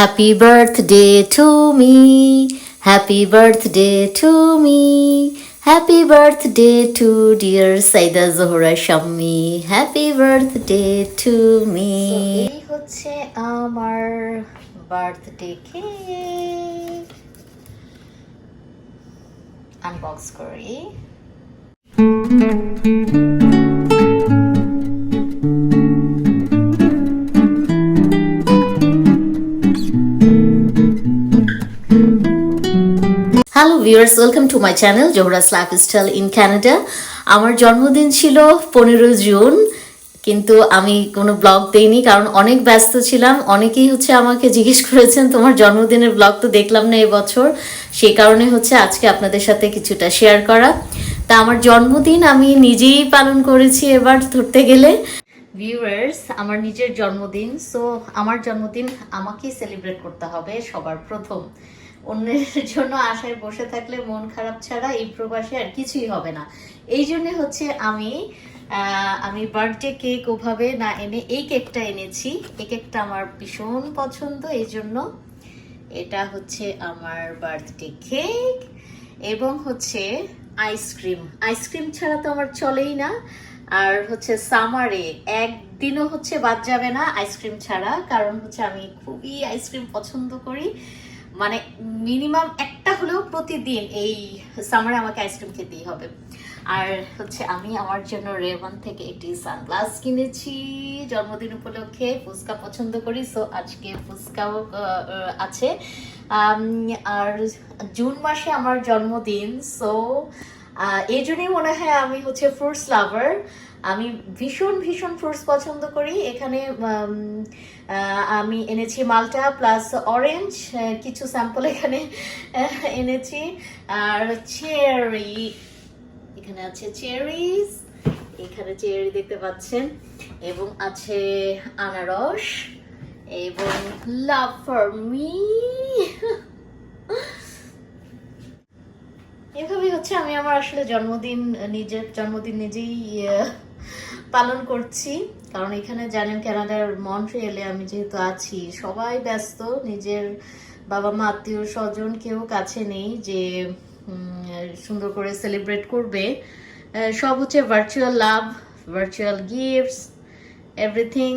Happy birthday to me. Happy birthday to me. Happy birthday to dear Saida Zohra Shammi. Happy birthday to me. এই হচ্ছে আমার birthday cake unbox করি hello viewers welcome to my channel Zohra's lifestyle in Canada আমার জন্মদিন ছিল পনেরো June, কিন্তু আমি কোনো ব্লগ দেইনি, কারণ অনেক ব্যস্ত ছিলাম। অনেকেই হচ্ছে আমাকে জিজ্ঞেস করেছেন, তোমার জন্মদিনের ব্লগ তো দেখলাম না এবছর? সেই কারণে হচ্ছে আজকে আপনাদের সাথে কিছুটা শেয়ার করা। তা আমার জন্মদিন আমি নিজেই পালন করেছি এবার ধরতে গেলে। ভিউয়ার্স আমার নিজের জন্মদিন সো আমার জন্মদিন আমাকেই সেলিব্রেট করতে হবে সবার প্রথম। অন্যের জন্য আশায় বসে থাকলে মন খারাপ ছাড়া এই প্রবাসে আর কিছুই হবে না। এই জন্য হচ্ছে আমি আমি বার্থডে কেক ওভাবে না এনে এই কেকটা এনেছি। এই কেকটা আমার ভীষণ পছন্দ, এই জন্য এটা হচ্ছে আমার বার্থডে কেক এবং হচ্ছে আইসক্রিম আইসক্রিম ছাড়া তো আমার চলেই না। আর হচ্ছে সামারে একদিনও হচ্ছে বাদ যাবে না আইসক্রিম ছাড়া। কারণ হচ্ছে আমি খুবই আইসক্রিম পছন্দ করি। মানে মিনিমাম একটা হলেও প্রতিদিন এই সামারে আমাকে আইসক্রিম খেতেই হবে। আর হচ্ছে আমি আমার জন্য রেমন থেকে একটি সানগ্লাস কিনেছি, জন্মদিন উপলক্ষে। ফুচকা পছন্দ করি সো আজকে ফুচকাও আছে। আর জুন মাসে আমার জন্মদিন সো এই জন্যই মনে হয় আমি হচ্ছে ফ্রুটস লাভার আমি ভীষণ ভীষণ ফ্রুটস পছন্দ করি। এখানে আমি এনেছি মালটা প্লাস অরেঞ্জ কিছু স্যাম্পল এখানে এনেছি। আর চেরি এখানে আছে চেরিজ এখানে চেরি দেখতে পাচ্ছেন। এবং আছে আনারস, এবং লাভ ফর মি এভাবেই হচ্ছে আমি আমার আসলে জন্মদিন নিজের, জন্মদিন নিজেই পালন করছি। কারণ এখানে জানেন কানাডার মন্ট্রিয়েলে আমি যেহেতু আছি, সবাই ব্যস্ত, নিজের বাবা মা আত্মীয় স্বজন কেউ কাছে নেই যে সুন্দর করে সেলিব্রেট করবে। সব হচ্ছে virtual love, virtual gifts, everything.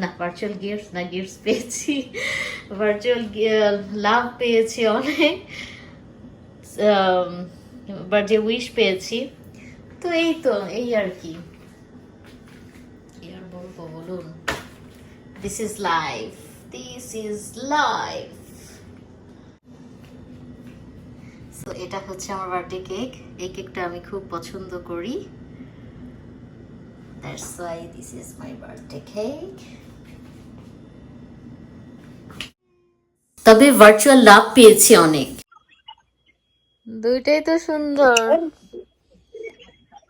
না, ভার্চুয়াল গিফটস না, গিফটস পেয়েছি। ভার্চুয়াল লাভ পেয়েছি অনেক। বা যে উইশ পেয়েছি। তো এই তো, এই আর কি। আর বলব, বলুন? This is life this is life এটা হচ্ছে আমার বার্থডে কেক এই কেকটা আমি খুব পছন্দ করি। That's why this is my birthday cake তবে ভার্চুয়াল লাভ পেয়েছি অনেক। দুইটাই তো সুন্দর।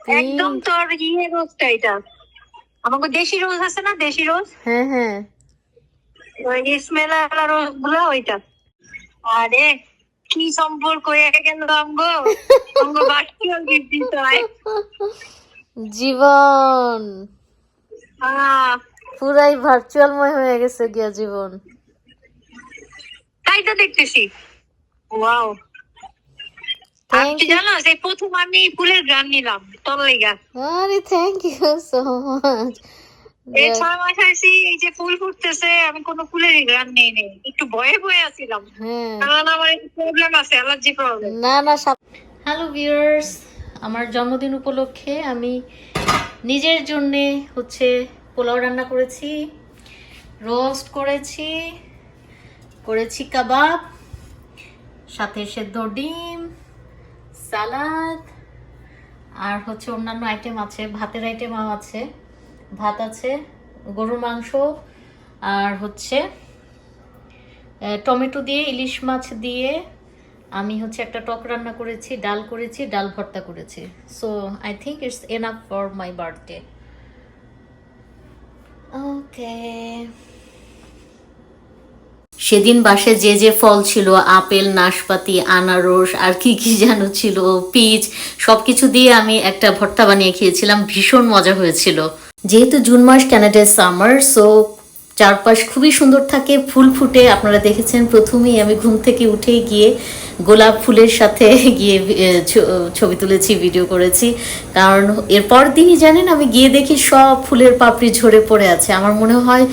একদম তোর ইয়ে রোজটা এটা। আমাকে দেশি রোজ আছে না? দেশি রোজ? হ্যাঁ হ্যাঁ। ওই স্মেল রোজগুলো ওইটা। আরে কি সম্পর্ক হয়ে গেল আমগো আমগো ভার্চুয়াল গিফট দিতে হয়। জীবন। পুরাই ভার্চুয়ালময় হয়ে গেছে গিয়া জীবন। তাই তো দেখতেছি। ওয়াও জানো সেই প্রথম আমি ফুলের গ্রাম নিলাম তোর লেগা আরে থ্যাংক ইউ সো মাচ এই ছয় মাস আছি এই যে ফুল ফুটতেছে আমি কোনো ফুলের গ্রাম নেই নেই। একটু ভয়ে ভয়ে আছিলাম। হ্যাঁ। কারণ আমার প্রবলেম আছে অ্যালার্জি প্রবলেম না না হ্যালো ভিউয়ার্স আমার জন্মদিন উপলক্ষে আমি নিজের জন্যে হচ্ছে পোলাও রান্না করেছি রোস্ট করেছি করেছি কাবাব সাথে সেদ্ধ ডিম সালাদ, আর হচ্ছে অন্যান্য আইটেম আছে, ভাতের আইটেমও আছে। ভাত আছে, গরুর মাংস, আর হচ্ছে টমেটো দিয়ে, ইলিশ মাছ দিয়ে আমি হচ্ছে একটা টক রান্না করেছি, ডাল করেছি, ডাল ভর্তা করেছি। So I think it's enough for my birthday okay সেদিন বাসে যে যে ফল ছিল, আপেল, নাশপাতি, আনারস, আর কি কি যেন ছিল, পিচ, সবকিছু দিয়ে আমি একটা ভর্তা বানিয়ে খেয়েছিলাম, ভীষণ মজা হয়েছিল। যেহেতু জুন মাস ক্যানাডার সামার সো চারপাশ খুবই সুন্দর থাকে, ফুল ফুটে, আপনারা দেখেছেন প্রথমেই আমি ঘুম থেকে উঠে গিয়ে গোলাপ ফুলের সাথে গিয়ে ছবি তুলেছি ভিডিও করেছি। কারণ এরপর দিনই জানেন, আমি গিয়ে দেখি সব ফুলের পাপড়ি ঝরে পড়ে আছে। আমার মনে হয়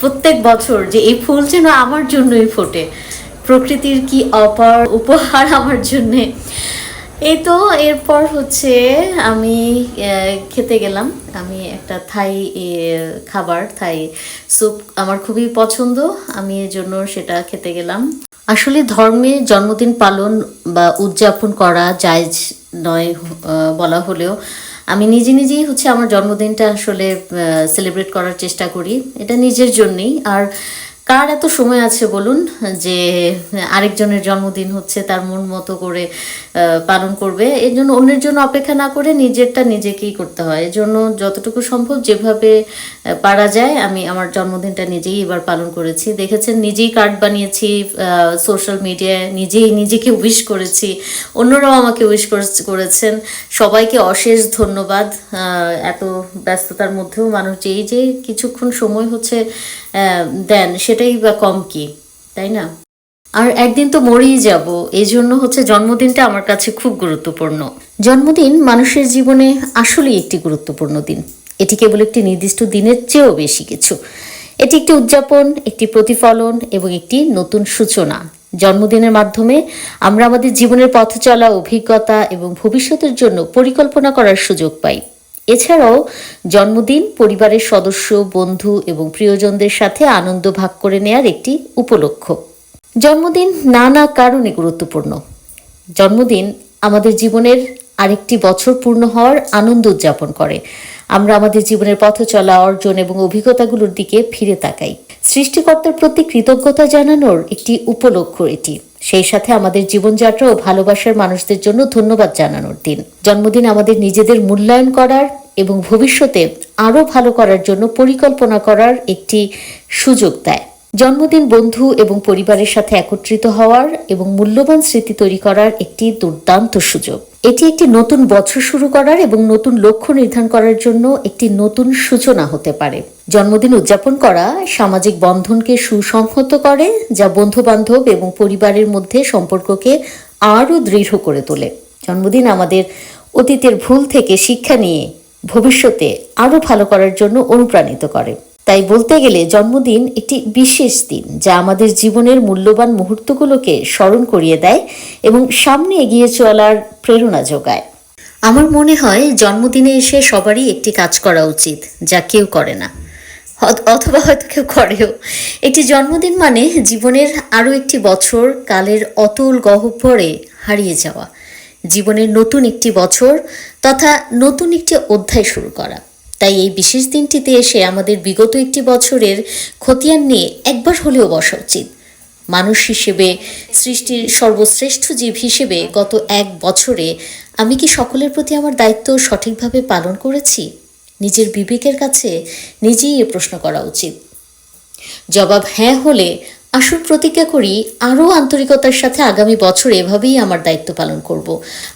প্রত্যেক বছর যে এই ফুল যেন আমার জন্যই ফোটে। প্রকৃতির কি অপার উপহার আমার জন্যে। এই তো, এরপর হচ্ছে আমি খেতে গেলাম। আমি একটা থাই খাবার, থাই স্যুপ আমার খুবই পছন্দ। আমি এর জন্য সেটা খেতে গেলাম। আসলে ধর্মে জন্মদিন পালন বা উদযাপন করা জায়জ নয় বলা হলেও। আমি নিজে নিজেই হচ্ছে আমার জন্মদিনটা আসলে সেলিব্রেট করার চেষ্টা করি। এটা নিজের জন্যেই। আর কার এত সময় আছে বলুন যে আরেকজনের জন্মদিন হচ্ছে, তার মন মতো করে পালন করবে? এর জন্য অন্যের জন্য অপেক্ষা না করে নিজেরটা নিজেকেই করতে হয়। এর জন্য যতটুকু সম্ভব যেভাবে পারা যায়, আমি আমার জন্মদিনটা নিজেই এবার পালন করেছি। দেখেছেন, নিজেই কার্ড বানিয়েছি সোশ্যাল মিডিয়ায় নিজেই নিজেকে উইশ করেছি। অন্যরাও আমাকে উইশ করেছেন। সবাইকে অশেষ ধন্যবাদ। এত ব্যস্ততার মধ্যেও মানুষ যেই যে কিছুক্ষণ সময় হচ্ছে দেন দেন সেটাই বা কম কি, তাই না? আর একদিন তো মরেই যাব, এই জন্য হচ্ছে জন্মদিনটা আমার কাছে খুব গুরুত্বপূর্ণ। জন্মদিন মানুষের জীবনে আসলেই একটি গুরুত্বপূর্ণ দিন। এটি কেবল একটি নির্দিষ্ট দিনের চেয়েও বেশি কিছু। এটি একটি উদযাপন, একটি প্রতিফলন এবং একটি নতুন সূচনা। জন্মদিনের মাধ্যমে আমরা আমাদের জীবনের পথ চলা অভিজ্ঞতা এবং ভবিষ্যতের জন্য পরিকল্পনা করার সুযোগ পাই। এছাড়াও জন্মদিন, পরিবারের সদস্য, বন্ধু এবং প্রিয়জনদের সাথে আনন্দ ভাগ করে নেয়ার একটি উপলক্ষ। জন্মদিন নানা কারণে গুরুত্বপূর্ণ। জন্মদিন আমাদের জীবনের আরেকটি বছর পূর্ণ হওয়ার আনন্দ উদযাপন করে। আমরা আমাদের জীবনের পথ চলা, অর্জন এবং অভিজ্ঞতাগুলোর দিকে ফিরে তাকাই। সৃষ্টিকর্তার প্রতি কৃতজ্ঞতা জানানোর একটি উপলক্ষ এটি। সেই সাথে আমাদের জীবনযাত্রা ও ভালোবাসার মানুষদের জন্য ধন্যবাদ জানানোর দিন। জন্মদিন আমাদের নিজেদের মূল্যায়ন করার এবং ভবিষ্যতে আরও ভালো করার জন্য পরিকল্পনা করার একটি সুযোগ দেয়। জন্মদিন বন্ধু এবং পরিবারের সাথে একত্রিত হওয়ার এবং মূল্যবান স্মৃতি তৈরি করার একটি দুর্দান্ত সুযোগ। এটি একটি নতুন বছর শুরু করার এবং নতুন লক্ষ্য নির্ধারণ করার জন্য একটি নতুন সূচনা হতে পারে। জন্মদিন উদযাপন করা সামাজিক বন্ধনকে সুসংহত করে, যা বন্ধু বান্ধব এবং পরিবারের মধ্যে সম্পর্ককে আরও দৃঢ় করে তোলে। জন্মদিন আমাদের অতীতের ভুল থেকে শিক্ষা নিয়ে ভবিষ্যতে আরও ভালো করার জন্য অনুপ্রাণিত করে। তাই বলতে গেলে জন্মদিন একটি বিশেষ দিন যা আমাদের জীবনের মূল্যবান মুহূর্তগুলোকে স্মরণ করিয়ে দেয় এবং সামনে এগিয়ে চলার প্রেরণা যোগায়। আমার মনে হয় জন্মদিনে এসে সবারই একটি কাজ করা উচিত যা কেউ করে না। অথবা হয়তো কেউ করেও। একটি জন্মদিন মানে জীবনের আরও একটি বছর কালের অতল গহ্বরে হারিয়ে যাওয়া। জীবনের নতুন একটি বছর তথা নতুন একটি অধ্যায় শুরু করা। তাই এই বিশেষ দিনটিতে এসে আমাদের বিগত একটি বছরের খতিয়ান নিয়ে একবার হলেও বসা উচিত। মানুষ হিসেবে, সৃষ্টির সর্বশ্রেষ্ঠ জীব হিসেবে গত এক বছরে আমি কি সকলের প্রতি আমার দায়িত্ব সঠিকভাবে পালন করেছি? নিজের বিবেকের কাছে নিজেই এ প্রশ্ন করা উচিত। জবাব হ্যাঁ হলে আসুন প্রতিজ্ঞা করি, আরও আন্তরিকতার সাথে আগামী বছর এভাবেই আমার দায়িত্ব পালন করব।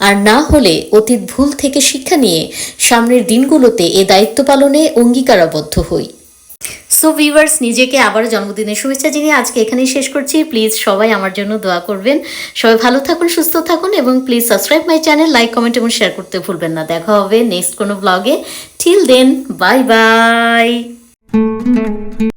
আর না হলে অতীত ভুল থেকে শিক্ষা নিয়ে সামনের দিনগুলোতে এ দায়িত্ব পালনে অঙ্গীকারাবদ্ধ হই। সো ভিউয়ার্স নিজেকে আবার জন্মদিনের শুভেচ্ছা জানিয়ে আজকে এখানেই শেষ করছি। প্লিজ সবাই আমার জন্য দোয়া করবেন। সবাই ভালো থাকুন, সুস্থ থাকুন এবং please subscribe my channel like comment এবং শেয়ার করতে ভুলবেন না। দেখা হবে নেক্সট কোনো ব্লগে টিল দেন বাই বাই